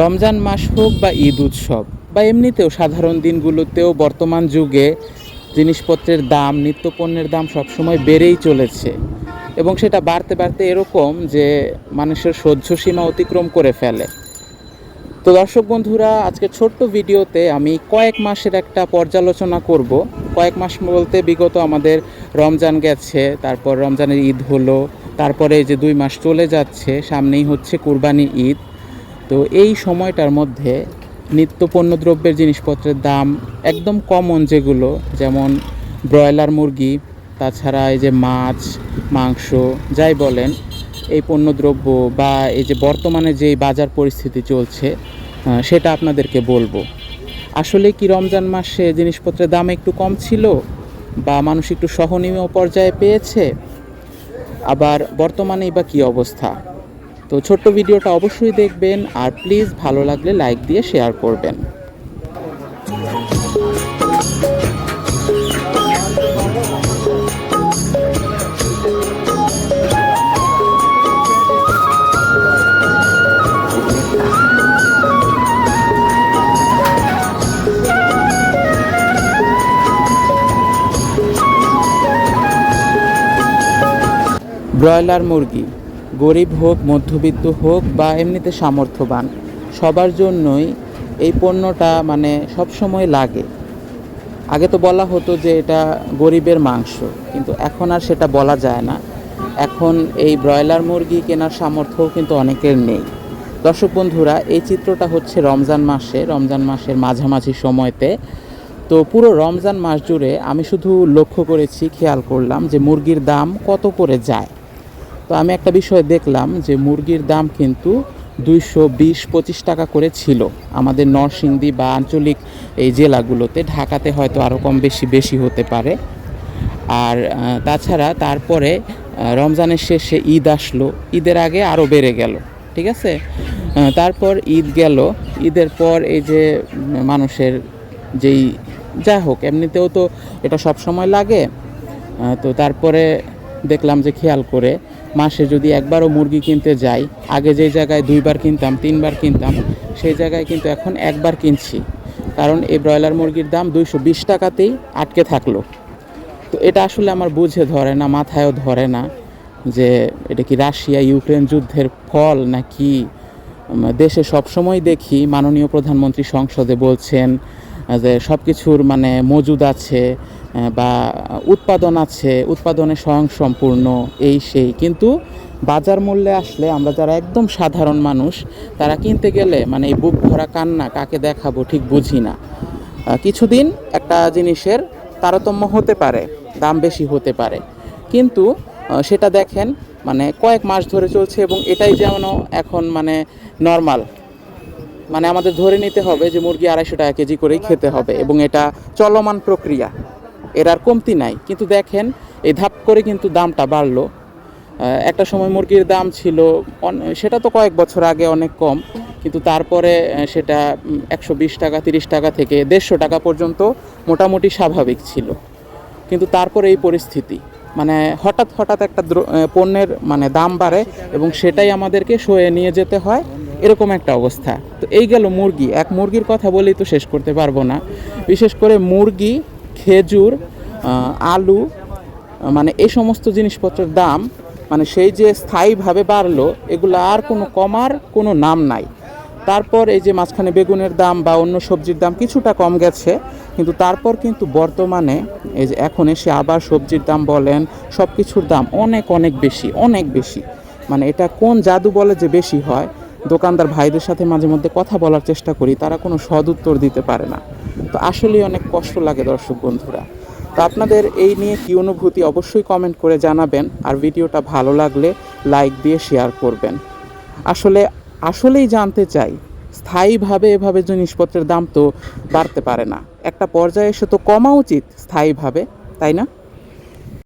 রমজান মাস হোক বা ঈদ উৎসব, বা এমনিতেও সাধারণ দিনগুলোতেও বর্তমান যুগে জিনিসপত্রের দাম, নিত্যপণ্যের দাম সবসময় বেড়েই চলেছে। এবং সেটা বাড়তে বাড়তে এরকম যে মানুষের সহ্য সীমা অতিক্রম করে ফেলে। তো দর্শক বন্ধুরা, আজকে ছোট্ট ভিডিওতে আমি কয়েক মাসের একটা পর্যালোচনা করব। কয়েক মাস বলতে বিগত আমাদের রমজান গেছে, তারপর রমজানের ঈদ হলো, তারপরে যে দুই মাস চলে যাচ্ছে, সামনেই হচ্ছে কুরবানি ঈদ। তো এই সময়টার মধ্যে নিত্য পণ্যদ্রব্যের জিনিসপত্রের দাম একদম কমন যেগুলো, যেমন ব্রয়লার মুরগি, তাছাড়া এই যে মাছ, মাংস, যাই বলেন, এই পণ্যদ্রব্য বা এই যে বর্তমানে যে বাজার পরিস্থিতি চলছে সেটা আপনাদেরকে বলব। আসলে কি রমজান মাসে জিনিসপত্রের দাম একটু কম ছিল বা মানুষ একটু সহনীয় পর্যায়ে পেয়েছে? আবার বর্তমানেই বা কী অবস্থা? তো ছোট্ট ভিডিওটা অবশ্যই দেখবেন আর প্লিজ ভালো লাগলে লাইক দিয়ে শেয়ার করবেন। ব্রয়লার মুরগি। গরিব হোক, মধ্যবিত্ত হোক বা এমনিতে সামর্থ্যবান, সবার জন্যই এই পণ্যটা মানে সব সময় লাগে। আগে তো বলা হতো যে এটা গরিবের মাংস, কিন্তু এখন আর সেটা বলা যায় না। এখন এই ব্রয়লার মুরগি কেনার সামর্থ্যও কিন্তু অনেকের নেই। দর্শক বন্ধুরা, এই চিত্রটা হচ্ছে রমজান মাসে, রমজান মাসের মাঝামাঝি সময়তে। তো পুরো রমজান মাস জুড়ে আমি শুধু লক্ষ্য করেছি, খেয়াল করলাম যে মুরগির দাম কত করে যায়। তো আমি একটা বিষয় দেখলাম যে মুরগির দাম কিন্তু দুইশো বিশ, পঁচিশ টাকা করে ছিল। আমাদের নরসিংদী বা আঞ্চলিক এই জেলাগুলোতে ঢাকাতে হয়তো আরও কম বেশি বেশি হতে পারে। আর তাছাড়া তারপরে রমজানের শেষে ঈদ আসলো। ঈদের আগে আরও বেড়ে গেল, ঠিক আছে? তারপর ঈদ গেল। ঈদের পর এই যে মানুষের যেই, যা হোক, এমনিতেও তো এটা সব সময় লাগে তো তারপরে দেখলাম যে খেয়াল করে মাসে যদি একবারও মুরগি কিনতে যাই, আগে যে জায়গায় দুইবার কিনতাম, তিনবার কিনতাম, সেই জায়গায় কিন্তু এখন একবার কিনছি। কারণ এই ব্রয়লার মুরগির দাম দুইশো বিশ টাকাতেই আটকে থাকল। তো এটা আসলে আমার বুঝে ধরে না, মাথায়ও ধরে না যে এটা কি রাশিয়া ইউক্রেন যুদ্ধের ফল নাকি দেশে সবসময় দেখি মাননীয় প্রধানমন্ত্রী সংসদে বলছেন যে সব কিছুর মানে মজুদ আছে বা উৎপাদন আছে, উৎপাদনে স্বয়ংসম্পূর্ণ এই সেই। কিন্তু বাজার মূল্যে আসলে আমরা যারা একদম সাধারণ মানুষ, তারা কিনতে গেলে মানে এই বুক ভরা কান্না কাকে দেখাবো ঠিক বুঝি না। কিছুদিন একটা জিনিসের তারতম্য হতে পারে, দাম বেশি হতে পারে। কিন্তু সেটা দেখেন মানে কয়েক মাস ধরে চলছে এবং এটাই যেমন এখন মানে নর্মাল মানে আমাদের ধরে নিতে হবে যে মুরগি আড়াইশো টাকা কেজি করেই খেতে হবে এবং এটা চলমান প্রক্রিয়া। এর আর কমতি নাই। কিন্তু দেখেন, এই ধাপ করে কিন্তু দামটা বাড়লো। একটা সময় মুরগির দাম ছিল সেটা তো কয়েক বছর আগে অনেক কম, কিন্তু তারপরে সেটা একশো বিশ টাকা, তিরিশ টাকা থেকে দেড়শো টাকা পর্যন্ত মোটামুটি স্বাভাবিক ছিল। কিন্তু তারপরে এই পরিস্থিতি মানে হঠাৎ হঠাৎ একটা পণ্যের মানে দাম বাড়ে এবং সেটাই আমাদেরকে সয়ে নিয়ে যেতে হয়, এরকম একটা অবস্থা। তো এই গেল মুরগি। এক মুরগির কথা বলেই তো শেষ করতে পারব না। বিশেষ করে মুরগি খেজুর আলু মানে এই সমস্ত জিনিসপত্রের দাম মানে সেই যে স্থায়ীভাবে বাড়লো, এগুলো আর কোনো কমার কোনো নাম নাই। তারপর এই যে মাঝখানে বেগুনের দাম বা অন্য সবজির দাম কিছুটা কম গেছে, কিন্তু তারপর কিন্তু বর্তমানে এই যে এখন এসে আবার সবজির দাম বলেন সব কিছুর দাম অনেক অনেক বেশি অনেক বেশি। মানে এটা কোন জাদু বলে যে বেশি হয়, দোকানদার ভাইদের সাথে মাঝে মধ্যে কথা বলার চেষ্টা করি, তারা কোনো সদ উত্তর দিতে পারে না। তো আসলেই অনেক কষ্ট লাগে দর্শক বন্ধুরা। তো আপনাদের এই নিয়ে কি অনুভূতি অবশ্যই কমেন্ট করে জানাবেন, আর ভিডিওটা ভালো লাগলে লাইক দিয়ে শেয়ার করবেন। আসলে, আসলেই জানতে চাই, স্থায়ীভাবে এভাবে জিনিসপত্রের দাম তো বাড়তে পারে না। একটা পর্যায়ে এসে তো কমা উচিত স্থায়ীভাবে, তাই না?